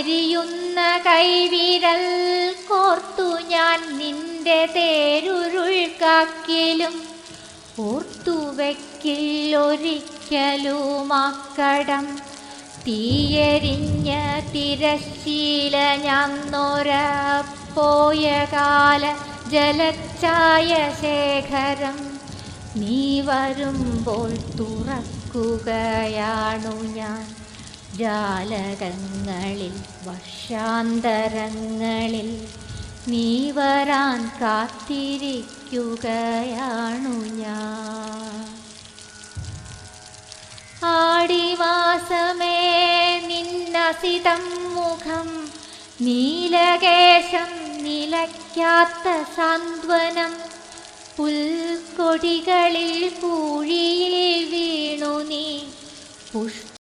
ഞെരിയുന്ന കൈവിരൽ കോർത്തു ഞാൻ നിന്റെ തേരുരുൾ കാക്കിലും ഓർത്തു വെക്കില്ലൊരിക്കലുമാക്കടം തീയരിഞ്ഞ തിരശീല ഞാൻ പോയ കാല ജലച്ചായ ശേഖരം. നീ വരുമ്പോൾ തുറക്കുകയാണു ഞാൻ. ജാലകങ്ങളിൽ വർഷാന്തരങ്ങളിൽ നീ വരാൻ കാത്തിരിക്കുകയാണു ഞാൻ. ആടിവാസമേ നിന്നസിതം മുഖം നീലകേശം നിലയ്ക്കാത്ത സാന്ത്വനം പുൽക്കൊടികളിൽ പൂഴിയിൽ വീണു നീ പുഷ്പ